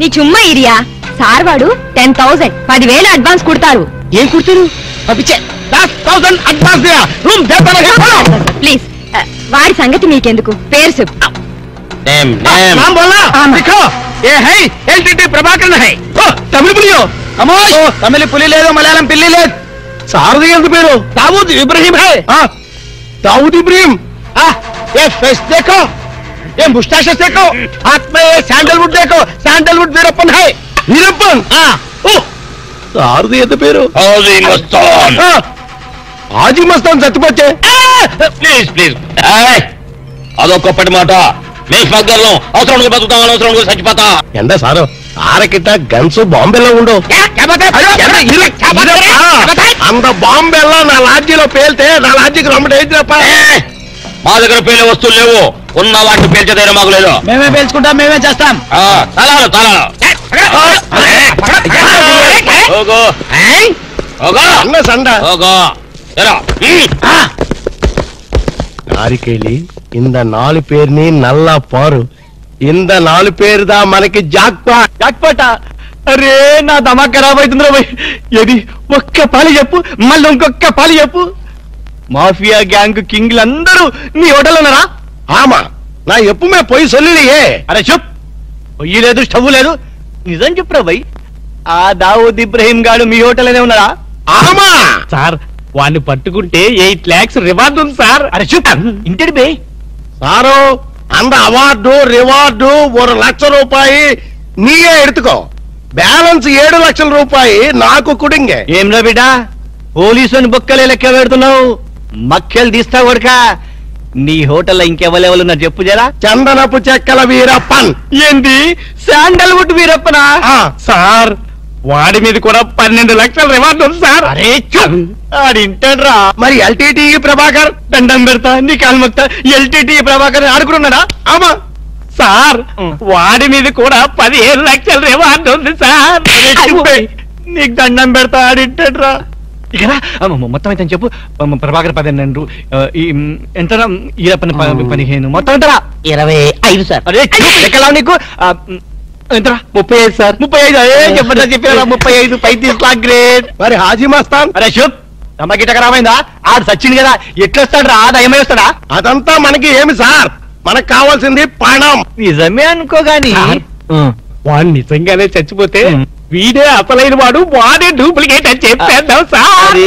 నీ చుమ్మా ఇరియా? సార్ వాడు టెన్ థౌసండ్. పదివేలు అడ్వాన్స్ కుడతారు. ఏం కుడతారు? ప్లీజ్ uh, వాడి సంగతి మీకెందుకు పేరు చెప్పు. ప్రభాకర్ తమిళ పులియో. అమ్మో తమిళ పులి లేదు మలయాళం పిల్లి లేదు. సారథి ఎంత పేరు. దావూద్ ఇబ్రహీం హై. దావూద్ ఇబ్రహీం. ఏ ఫేస్ దేఖో ये मुस्ताशेस देखो हाथ में ये सैंडलवुड देखो सैंडलवुड वीरप्पन है वीरप्पन ఆ ఓ సారథి ఎంత పేరు హౌజీ మస్తాన్ ఆ, ఆజీ మస్తాన్ చచ్చిపోతే ప్లీజ్ ప్లీజ్ అదొకప్పటి మాట మేము స్మగ్లర్లం అవసరం బతుకుతాం అవసరం చచ్చిపోతా ఎండ సారు ఆరకిట్ట గన్స్ బాంబేలో ఉండు అంత బాంబేలో నా లాడ్జీలో పేల్తే నా లాడ్జీకి రమ్మట ఏంటిరప్ప ఏ, మా దగ్గర పేలే వస్తువులు లేవు. ఉన్న వాటిని పేల్చేదైనా మాకు లేదు. మేమే పేల్చుకుంటాం మేమే చేస్తాం. ఆ, తలాలు తలాలు. నారికేళి ఇంద నాలు పేరుని నల్ల పారు. ఇంద నాలు పేరుదా మనకి జాక్పా. జాక్పాట? అరే నా దమా ఖరాబ్ అవుతుందిరా భయ్ ఏది? ఒక్క పాలి చెప్పు మళ్ళీ ఇంకొక్క పాలి చెప్పు. మాఫియా గ్యాంగ్ కింగ్లందరూ నీ హోటల్ ఉన్నారా ఆమా నా ఎప్పుమే పోయి సొల్లియే అరే చెప్ పొయ్యి లేదు స్టవ్ లేదు నిజం చెప్పురా భయ్ ఆ దావూద్ ఇబ్రహీం గాడు మీ హోటల్ ఉన్నారా ఆమా సార్ వాడిని పట్టుకుంటే ఎయిట్ లాక్స్ రివార్డ్ ఉంది సార్ అరే చూప్ ఇంటడి బే సారు அந்த అవార్డు రివార్డు ஒரு లక్ష రూపాయి నీయే ఎడుతుకో బ్యాలెన్స్ ఏడు లక్షల రూపాయి నాకు కుడింగే ఏం రా బిడ్డ పోలీసుని బొక్కలే లెక్క పెడుతున్నావు మక్కలు తీస్తా కొడుక. నీ హోటల్లో ఇంకెవరెవరు ఉన్నారు చెప్పు జరా. చందనపు చెక్కల వీరప్పన్. ఏంది? శాండల్వుడ్ వీరప్పనా? సార్. వాడి మీద కూడా పన్నెండు లక్షల రివార్డ్ ఉంది సార్. అరే ఆడింటాడ్రా. మరి ఎల్టీటీ ప్రభాకర్? దండం పెడతా నీ కాలు మొక్తా. ఎల్టీటీ ప్రభాకర్ ఆడుకున్నాడా ఆమా సార్ వాడి మీద కూడా పదిహేను లక్షల రివార్డ్ ఉంది సార్. చెప్పే. నీకు దండం పెడతా ఆడింటాడ్రా. ఇక మొత్తం అయితే చెప్పు. ప్రభాకర్ మ్, ఎంతరా ఈరప్పని పదిహేను. మొత్తం ఎంతరా ఇరవై ఐదు సార్. అరే లెక్కలా నీకు? ఎంతరా ముప్పై ఐదు సార్. ముప్పై ఐదు అదే చెప్పండి చెప్పారా ముప్పై ఐదు పైతీస్ లాక్ గ్రేట్. మరి హాజీ మస్తాన్? అరే శుభ్ తమ్మకి రామైందా ఆడు సచిన్ కదా. ఎట్లొస్తాడు రా దయమై వస్తాడా? అదంతా మనకి ఏమి సార్? మనకు కావాల్సింది పణం నిజమే అనుకో గాని. వాడు నిజంగానే చచ్చిపోతే వీడే అసలైన వాడు వాడే డూప్లికేట్ అని చెప్పేద్దాం సార్.